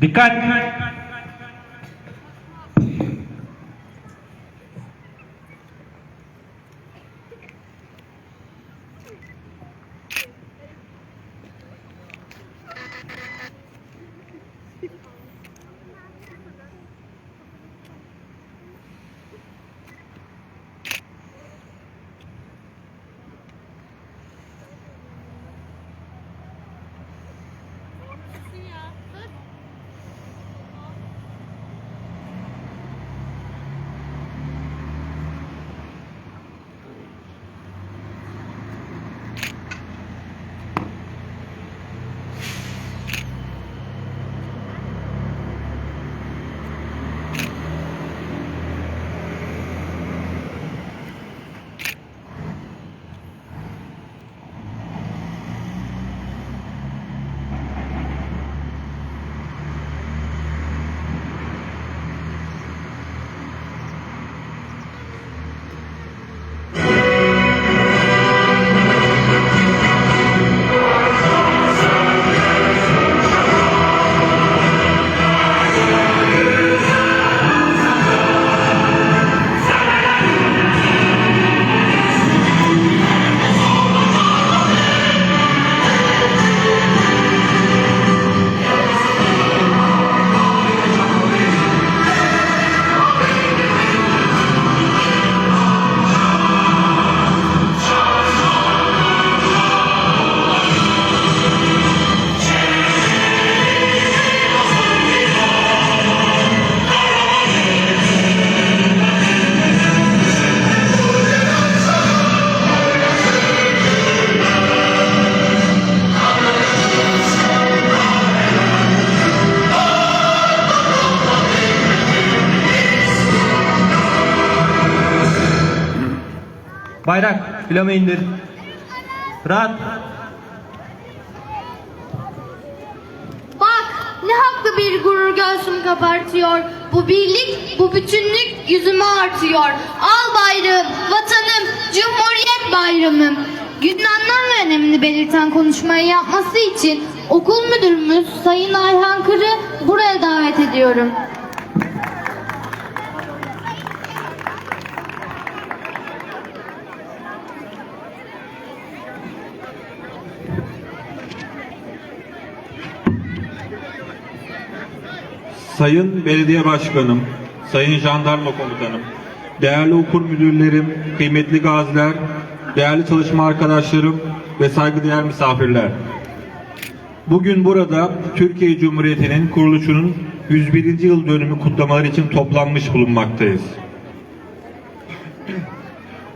The card Bayrak, filamayı indir. Rahat. Bak ne haklı bir gurur göğsümü kabartıyor. Bu birlik, bu bütünlük yüzüme artıyor. Al bayrağım, vatanım, cumhuriyet bayramım. Günün anlam ve önemini belirten konuşmayı yapması için okul müdürümüz Sayın Ayhan Kır'ı buraya davet ediyorum. Sayın Belediye Başkanım, Sayın Jandarma Komutanım, değerli okur müdürlerim, kıymetli gaziler, değerli çalışma arkadaşlarım ve saygıdeğer misafirler. Bugün burada Türkiye Cumhuriyeti'nin kuruluşunun 101. yıl dönümü kutlamaları için toplanmış bulunmaktayız.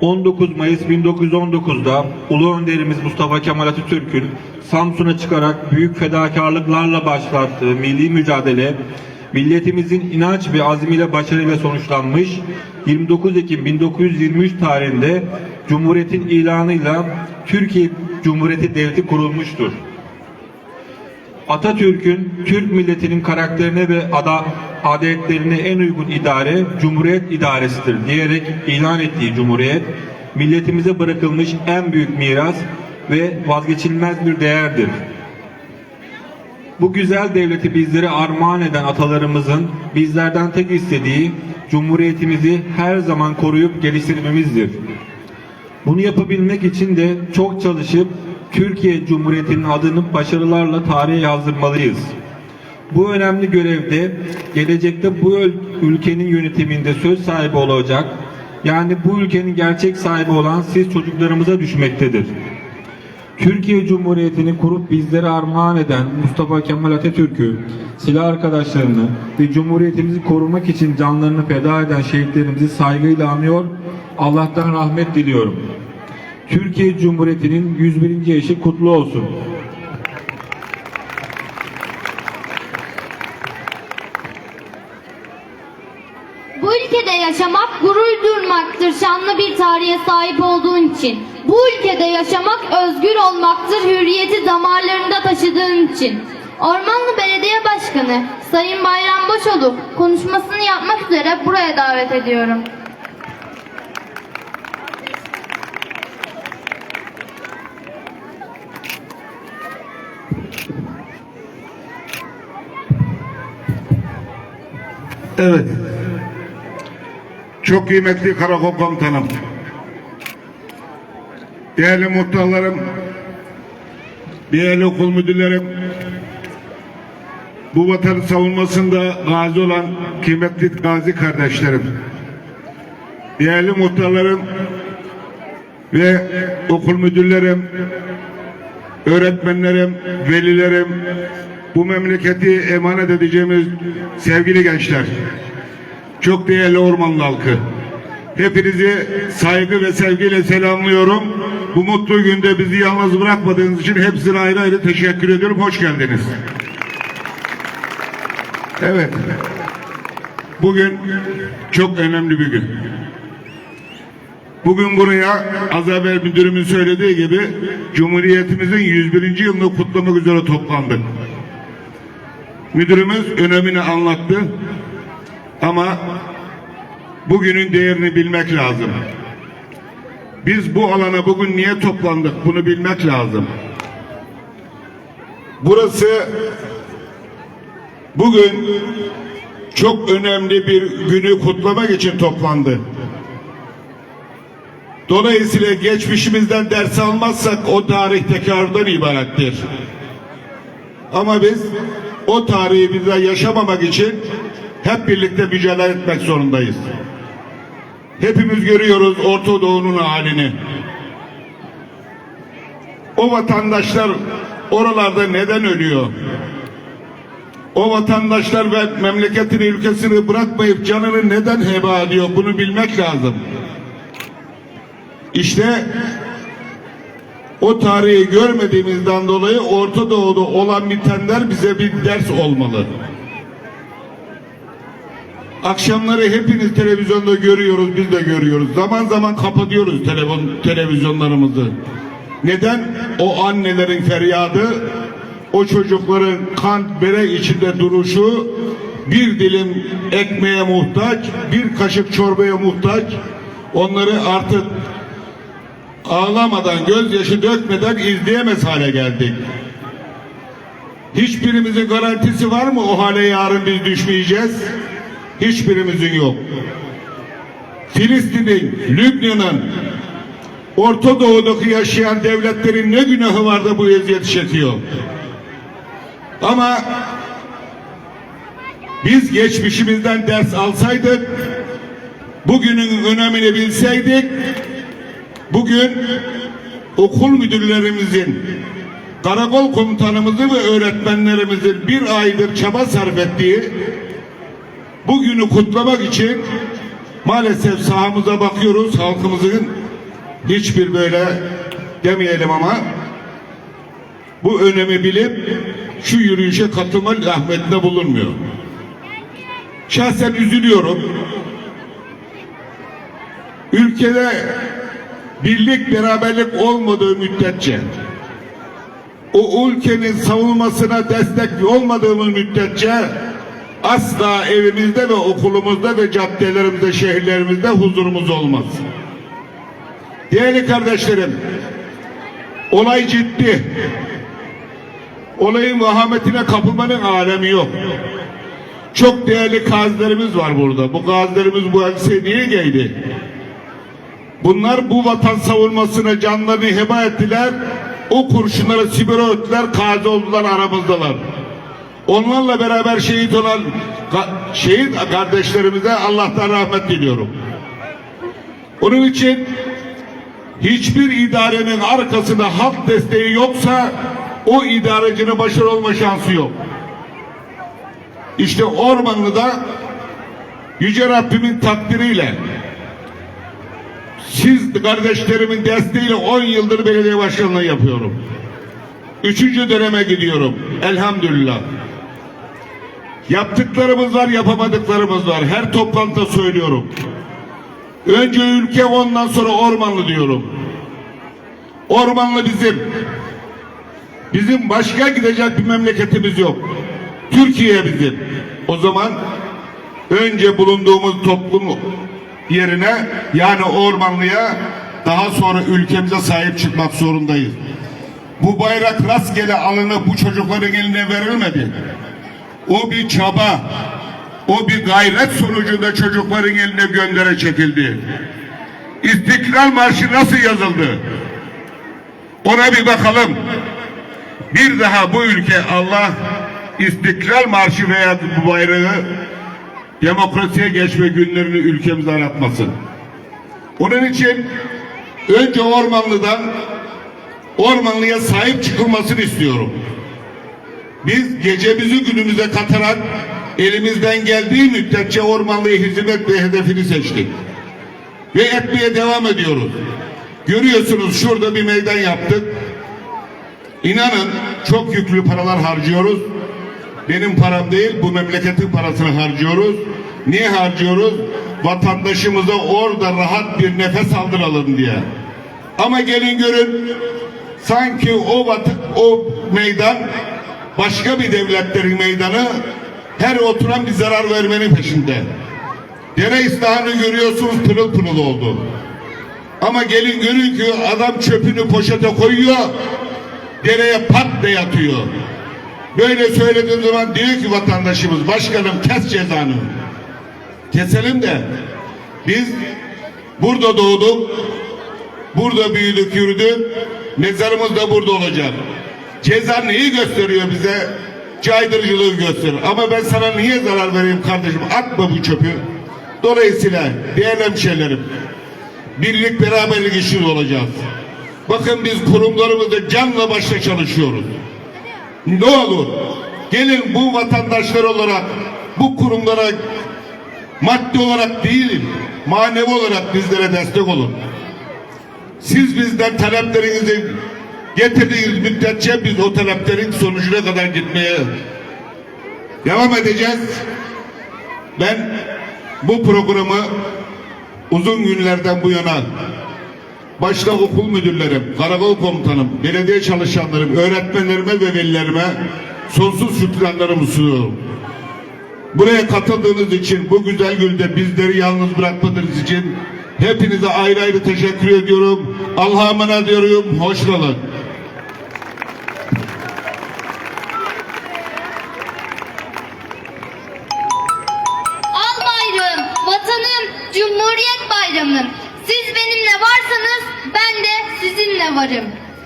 19 Mayıs 1919'da Ulu Önderimiz Mustafa Kemal Atatürk'ün Samsun'a çıkarak büyük fedakarlıklarla başlattığı milli mücadele milletimizin inanç ve azmiyle başarıyla sonuçlanmış 29 Ekim 1923 tarihinde Cumhuriyet'in ilanıyla Türkiye Cumhuriyeti Devleti kurulmuştur. Atatürk'ün Türk milletinin karakterine ve ada, adetlerine en uygun idare Cumhuriyet idaresidir diyerek ilan ettiği Cumhuriyet milletimize bırakılmış en büyük miras ve vazgeçilmez bir değerdir. Bu güzel devleti bizlere armağan eden atalarımızın bizlerden tek istediği Cumhuriyetimizi her zaman koruyup geliştirmemizdir. Bunu yapabilmek için de çok çalışıp Türkiye Cumhuriyeti'nin adını başarılarla tarihe yazdırmalıyız. Bu önemli görevde gelecekte bu ülkenin yönetiminde söz sahibi olacak, yani bu ülkenin gerçek sahibi olan siz çocuklarımıza düşmektedir. Türkiye Cumhuriyeti'ni kurup bizlere armağan eden Mustafa Kemal Atatürk'ü, silah arkadaşlarını ve Cumhuriyetimizi korumak için canlarını feda eden şehitlerimizi saygıyla anıyor, Allah'tan rahmet diliyorum. Türkiye Cumhuriyeti'nin 101. yaşı kutlu olsun. Bu ülkede yaşamak gurur duymaktır şanlı bir tarihe sahip olduğun için. Bu ülkede yaşamak özgür olmaktır hürriyeti damarlarında taşıdığın için. Ormanlı Belediye Başkanı Sayın Bayram Boşoluk konuşmasını yapmak üzere buraya davet ediyorum. Evet. Çok kıymetli karakol komutanım. Değerli muhtarlarım, değerli okul müdürlerim, bu vatanın savunmasında gazi olan kıymetli gazi kardeşlerim, değerli muhtarlarım ve okul müdürlerim, öğretmenlerim, velilerim, bu memleketi emanet edeceğimiz sevgili gençler, çok değerli ormanlı halkı. Hepinizi saygı ve sevgiyle selamlıyorum. Bu mutlu günde bizi yalnız bırakmadığınız için hepsine ayrı ayrı teşekkür ediyorum. Hoş geldiniz. Evet. Bugün çok önemli bir gün. Bugün buraya az evvel müdürümün söylediği gibi Cumhuriyetimizin 101. yılını kutlamak üzere toplandık. Müdürümüz önemini anlattı. Ama bugünün değerini bilmek lazım. Biz bu alana bugün niye toplandık bunu bilmek lazım. Burası bugün çok önemli bir günü kutlamak için toplandı. Dolayısıyla geçmişimizden ders almazsak o tarih tekrardan ibarettir. Ama biz o tarihi bize yaşamamak için hep birlikte mücadele etmek zorundayız. Hepimiz görüyoruz Orta Doğu'nun halini. O vatandaşlar oralarda neden ölüyor? O vatandaşlar ve memleketini, ülkesini bırakmayıp canını neden heba ediyor? Bunu bilmek lazım. İşte o tarihi görmediğimizden dolayı Orta Doğu'da olan bitenler bize bir ders olmalı. Akşamları hepiniz televizyonda görüyoruz, biz de görüyoruz. Zaman zaman kapatıyoruz telefon, televizyonlarımızı. Neden? O annelerin feryadı, o çocukların kan bere içinde duruşu, bir dilim ekmeğe muhtaç, bir kaşık çorbaya muhtaç. Onları artık ağlamadan, gözyaşı dökmeden izleyemez hale geldik. Hiçbirimizin garantisi var mı o hale yarın biz düşmeyeceğiz? Hiçbirimizin yok. Filistin'in, Lübnan'ın, Orta Doğu'daki yaşayan devletlerin ne günahı var da bu eziyet çekiyor? Ama biz geçmişimizden ders alsaydık, bugünün önemini bilseydik, bugün okul müdürlerimizin, karakol komutanımızı ve öğretmenlerimizin bir aydır çaba sarf ettiği bugünü kutlamak için maalesef sahamıza bakıyoruz halkımızın hiçbir böyle demeyelim ama bu önemi bilip şu yürüyüşe katılma rahmetinde bulunmuyor. Şahsen üzülüyorum. Ülkede birlik beraberlik olmadığı müddetçe o ülkenin savunmasına destek olmadığımız müddetçe asla evimizde ve okulumuzda ve caddelerimizde, şehirlerimizde huzurumuz olmaz. Değerli kardeşlerim, olay ciddi. Olayın vahametine kapılmanın alemi yok. Çok değerli gazilerimiz var burada. Bu gazilerimiz bu elbise niye giydi? Bunlar bu vatan savunmasına canlarını heba ettiler. O kurşunları sibire öttüler, gazi oldular aramızdalar. Onlarla beraber şehit olan şehit kardeşlerimize Allah'tan rahmet diliyorum. Onun için hiçbir idarenin arkasında halk desteği yoksa o idarecinin başarılı olma şansı yok. İşte Ormanlı'da Yüce Rabbimin takdiriyle siz kardeşlerimin desteğiyle 10 yıldır belediye başkanlığı yapıyorum. Üçüncü döneme gidiyorum. Elhamdülillah. Yaptıklarımız var, yapamadıklarımız var. Her toplantıda söylüyorum. Önce ülke ondan sonra ormanlı diyorum. Ormanlı bizim. Bizim başka gidecek bir memleketimiz yok. Türkiye bizim. O zaman önce bulunduğumuz toplum yerine yani ormanlıya daha sonra ülkemize sahip çıkmak zorundayız. Bu bayrak rastgele alınıp bu çocukların eline verilmedi. O bir çaba, o bir gayret sonucunda çocukların eline göndere çekildi. İstiklal Marşı nasıl yazıldı? Ona bir bakalım. Bir daha bu ülke Allah İstiklal Marşı veya bu bayrağı demokrasiye geçme günlerini ülkemize aratmasın. Onun için önce Ormanlı'dan Ormanlı'ya sahip çıkılmasını istiyorum. Biz gecemizi günümüze katarak elimizden geldiği müddetçe Ormanlı'ya hizmet ve hedefini seçtik. Ve etmeye devam ediyoruz. Görüyorsunuz şurada bir meydan yaptık. İnanın çok yüklü paralar harcıyoruz. Benim param değil bu memleketin parasını harcıyoruz. Niye harcıyoruz? Vatandaşımıza orada rahat bir nefes aldıralım diye. Ama gelin görün sanki o vat o meydan başka bir devletlerin meydanı her oturan bir zarar vermenin peşinde. Dere istihanı görüyorsunuz pırıl pırıl oldu. Ama gelin görün ki adam çöpünü poşete koyuyor, dereye pat diye atıyor. Böyle söylediğim zaman diyor ki vatandaşımız, başkanım kes cezanı. Keselim de biz burada doğduk, burada büyüdük, yürüdük, mezarımız da burada olacak. Ceza neyi gösteriyor bize? Caydırıcılığı gösterir. Ama ben sana niye zarar vereyim kardeşim? Atma bu çöpü. Dolayısıyla değerli hemşehrilerim, birlik beraberlik işimiz olacağız. Bakın biz kurumlarımızda canla başla çalışıyoruz. Ne olur gelin bu vatandaşlar olarak bu kurumlara maddi olarak değil manevi olarak bizlere destek olun. Siz bizden taleplerinizi getirdiğiniz müddetçe biz o taleplerin sonucuna kadar gitmeye devam edeceğiz. Ben bu programı uzun günlerden bu yana başta okul müdürlerim, karakol komutanım, belediye çalışanlarım, öğretmenlerime ve velilerime sonsuz şükranlarımı sunuyorum. Buraya katıldığınız için, bu güzel günde bizleri yalnız bırakmadığınız için hepinize ayrı ayrı teşekkür ediyorum. Allah'a emanet ediyorum. Hoş